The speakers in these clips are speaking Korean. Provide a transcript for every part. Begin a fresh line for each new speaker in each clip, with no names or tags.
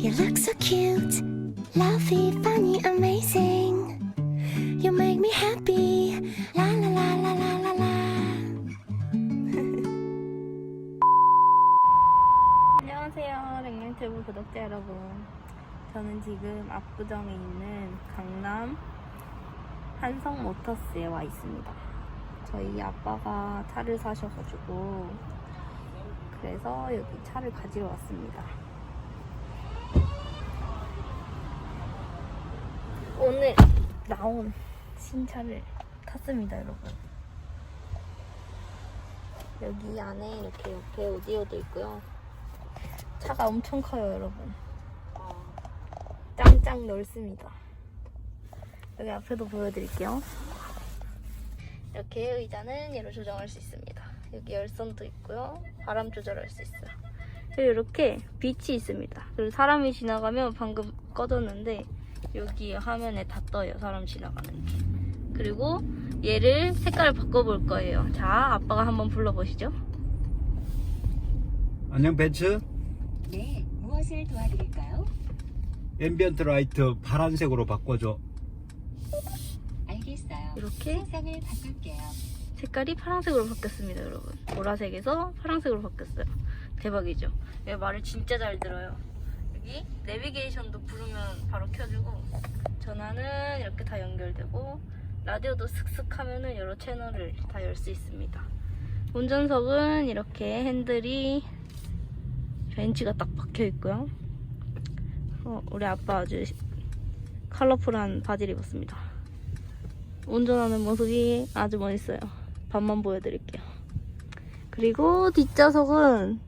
You look so cute, lovely, funny, amazing. You make me happy. La la la la la la la.
안녕하세요 랭랭튜브 구독자 여러분 저는 지금 압구정에 있는 강남 한성 모터스에 와 있습니다 저희 아빠가 차를 사셔가지고 그래서 여기 차를 가지러 왔습니다 오늘 나온 신차를 탔습니다 여러분 여기 안에 이렇게 옆에 오디오도 있고요 차가 엄청 커요, 여러분. 짱짱 넓습니다. 여기 앞에도 보여드릴게요. 이렇게 의자는 얘로 조정할 수 있습니다. 여기 열선도 있고요. 바람 조절할 수 있어요. 이렇게 빛이 있습니다. 그리고 사람이 지나가면 방금 꺼졌는데 여기 화면에 다 떠요. 사람 지나가는 게. 그리고 얘를 색깔을 바꿔볼 거예요. 자, 아빠가 한번 불러보시죠.
안녕 벤츠
네, 무엇을 도와드릴까요?
앰비언트 라이트 파란색으로 바꿔줘
알겠어요.
이렇게
색상을 바꿀게요.
색깔이 파란색으로 바뀌었습니다, 여러분. 보라색에서 파란색으로 바뀌었어요. 대박이죠? 얘 말을 진짜 잘 들어요. 여기 내비게이션도 부르면 바로 켜주고 전화는 이렇게 다 연결되고 라디오도 슥슥 하면은 여러 채널을 다 열 수 있습니다. 운전석은 이렇게 핸들이 벤치가 딱 박혀 있고요. 어, 우리 아빠 아주 컬러풀한 바지를 입었습니다. 운전하는 모습이 아주 멋있어요. 밤만 보여드릴게요. 그리고 뒷좌석은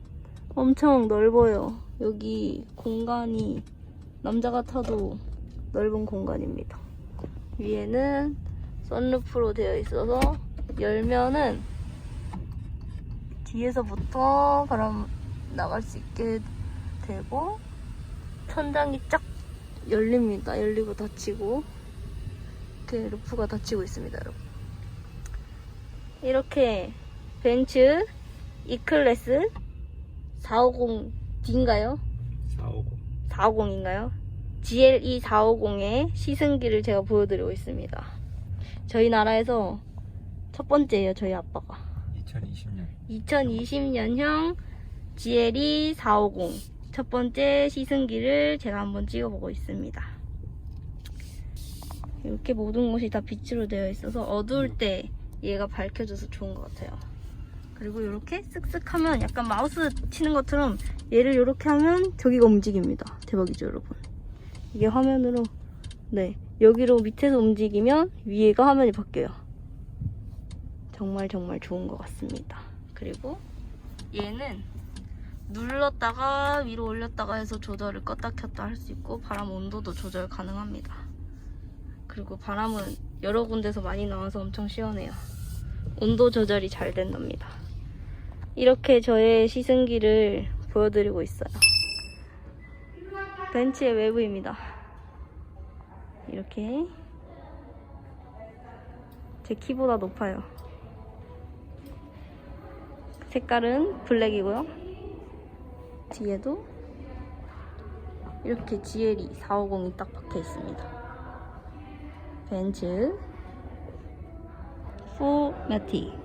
엄청 넓어요. 여기 공간이 남자가 타도 넓은 공간입니다. 위에는 썬루프로 되어 있어서 열면은 뒤에서부터 바람 나갈 수 있게 되고 천장이 쫙 열립니다. 열리고 닫히고 이렇게 루프가 닫히고 있습니다, 여러분. 이렇게 벤츠 E클래스 450D인가요?
450
450인가요? GLE 450의 시승기를 제가 보여드리고 있습니다. 저희 나라에서 첫 번째예요, 저희 아빠가.
2020년
2020년형 GLE 450 첫 번째 시승기를 제가 한번 찍어보고 있습니다. 이렇게 모든 곳이 다 빛으로 되어 있어서 어두울 때 얘가 밝혀져서 좋은 것 같아요. 그리고 이렇게 쓱쓱 하면 약간 마우스 치는 것처럼 얘를 이렇게 하면 저기가 움직입니다. 대박이죠, 여러분. 이게 화면으로 네 여기로 밑에서 움직이면 위에가 화면이 바뀌어요. 정말 정말 좋은 것 같습니다. 그리고 얘는 눌렀다가 위로 올렸다가 해서 조절을 껐다 켰다 할 수 있고 바람 온도도 조절 가능합니다. 그리고 바람은 여러 군데서 많이 나와서 엄청 시원해요. 온도 조절이 잘 된답니다. 이렇게 저의 시승기를 보여드리고 있어요. 벤츠의 외부입니다. 이렇게 제 키보다 높아요. 색깔은 블랙이고요. 뒤에도 이렇게 GLE 450이 딱 박혀 있습니다. 벤츠 포매틱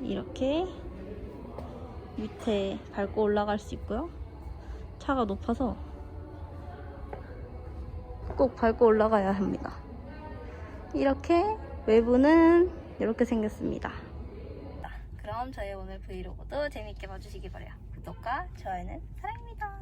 이렇게 밑에 밟고 올라갈 수 있고요. 차가 높아서 꼭 밟고 올라가야 합니다. 이렇게 외부는 이렇게 생겼습니다. 그럼 저희 오늘 브이로그도 재밌게 봐주시기 바래요. 구독과 좋아요는 사랑입니다.